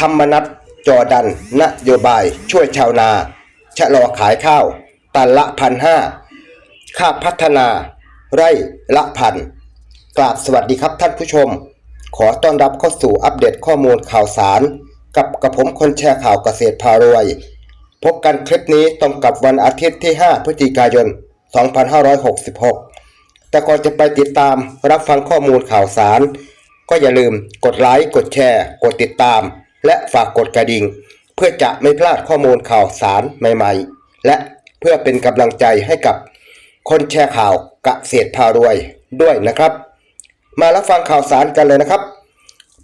ธรรมนัตจอดัน นโยบายช่วยชาวนา ชะลอขายข้าว ตันละพันห้าค่าพัฒนา ไร่ละพันกราบสวัสดีครับท่านผู้ชม ขอต้อนรับเข้าสู่อัปเดตข้อมูลข่าวสาร กับกระผมคนแชร์ข่าวเกษตรพารวย พบกันคลิปนี้ตรงกับวันอาทิตย์ที่ 5 พฤศจิกายน 2566 แต่ก่อนจะไปติดตามรับฟังข้อมูลข่าวสาร ก็อย่าลืมกดไลค์กดแชร์ กดติดตาม และฝากกดกระดิ่ง เพื่อจะไม่พลาดข้อมูลข่าวสารใหม่ๆ และเพื่อเป็นกำลังใจให้กับคนแชร์ข่าวเกษตรพารวยด้วยนะครับ มารับฟังข่าวสารกันเลยนะครับ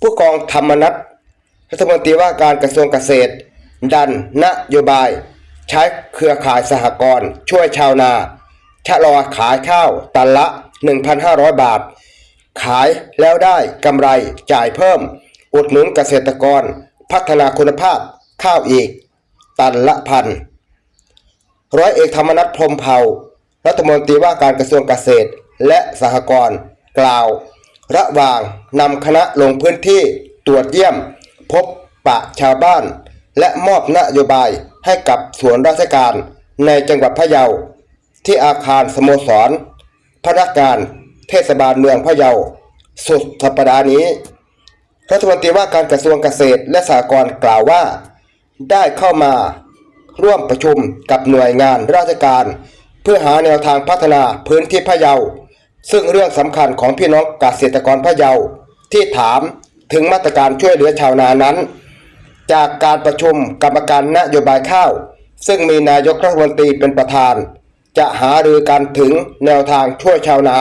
ผู้กองธรรมนัฐรัฐมนตรีว่าการกระทรวงเกษตร ดันนโยบาย ใช้เครือข่ายสหกรณ์ช่วยชาวนาชะลอขายข้าวตันละ 1,500 บาท ขายแล้วได้กำไรจ่ายเพิ่ม อุดหนุนเกษตรกร พัฒนาคุณภาพข้าวอีก ตันละพันร้อยเอกธรรมนัฐพรมเผ่า รัฐมนตรีว่าการกระทรวงเกษตรและสหกรณ์กล่าว ระหว่างนำคณะลงพื้นที่ตรวจเยี่ยม พบปะชาวบ้าน และมอบนโยบายให้กับส่วนราชการในจังหวัดพะเยา ที่อาคารสโมสร พนักงานเทศบาลเมืองพะเยา สุดสัปดาห์นี้ รัฐมนตรีว่าการกระทรวงเกษตรและสหกรณ์กล่าวว่า ได้เข้ามาร่วมประชุมกับหน่วยงานราชการ เพื่อหาแนวทางพัฒนาพื้นที่พะเยา ซึ่งเรื่องสำคัญของพี่น้องเกษตรกรพะเยาที่ถามถึงมาตรการช่วยเหลือชาวนานั้น จากการประชุมกรรมการนโยบายข้าว ซึ่งมีนายกรัฐมนตรีเป็นประธาน จะหารือกันถึงแนวทางช่วยชาวนา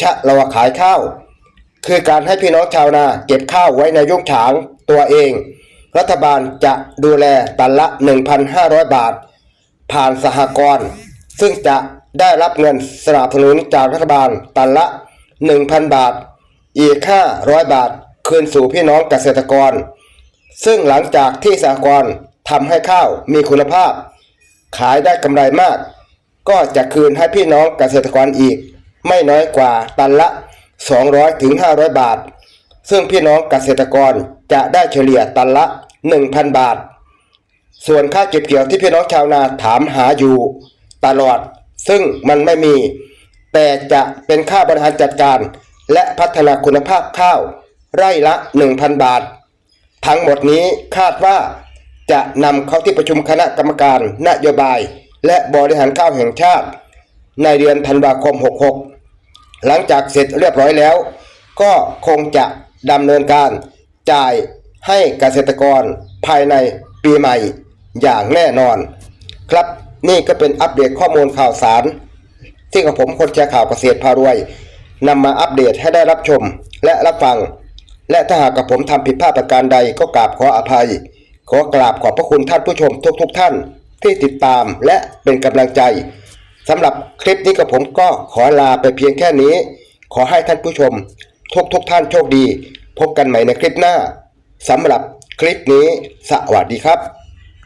ชะลอขายข้าว คือการให้พี่น้องชาวนาเก็บข้าวไว้ในยุ้งฉางตัวเอง รัฐบาลจะดูแลตันละ 1,500 บาท ผ่านสหกรณ์ซึ่งจะได้รับเงินสนับสนุนจากรัฐบาลตันละ 1,000 บาท อีก 500 บาท คืนสู่พี่น้องเกษตรกร ซึ่งหลังจากที่สหกรณ์ทำให้ข้าวมีคุณภาพ ขายได้กำไรมาก ก็จะคืนให้พี่น้องเกษตรกรอีก ไม่น้อยกว่าตันละ 200ถึง500 บาท ซึ่งพี่น้องเกษตรกรจะได้เฉลี่ยตันละ 1,000 บาท ส่วนค่าเก็บเกี่ยวที่พี่น้องชาวนาถามหาอยู่ ตลอด ซึ่งมันไม่มี แต่จะเป็นค่าบริหารจัดการ และพัฒนาคุณภาพข้าว ไร่ละ 1,000 บาท ทั้งหมดนี้คาดว่าจะนำเข้าที่ประชุมคณะกรรมการนโยบาย และบริหารข้าวแห่งชาติ ในเดือนธันวาคม 66 หลังจากเสร็จเรียบร้อยแล้ว ก็คงจะดำเนินการจ่ายให้เกษตรกรภายในปีใหม่อย่างแน่นอน ครับนี่ก็เป็นอัปเดตข้อมูลข่าวสาร ที่กับผมคนแชร์ข่าวเกษตรพารวยนำมาอัปเดตให้ได้รับชมและรับฟัง และถ้าหากกับผมทำผิดพลาดประการใดก็กราบขออภัย ขอกราบขอบพระคุณท่านผู้ชมทุกๆทท่านที่ติดตามและเป็นกำลังใจ สำหรับคลิปนี้กับผมก็ขอลาไปเพียงแค่นี้ ขอให้ท่านผู้ชม ทุกทุกท่านโชคดี พบกันใหม่ในคลิปหน้าสำหรับคลิปนี้สวัสดีครับ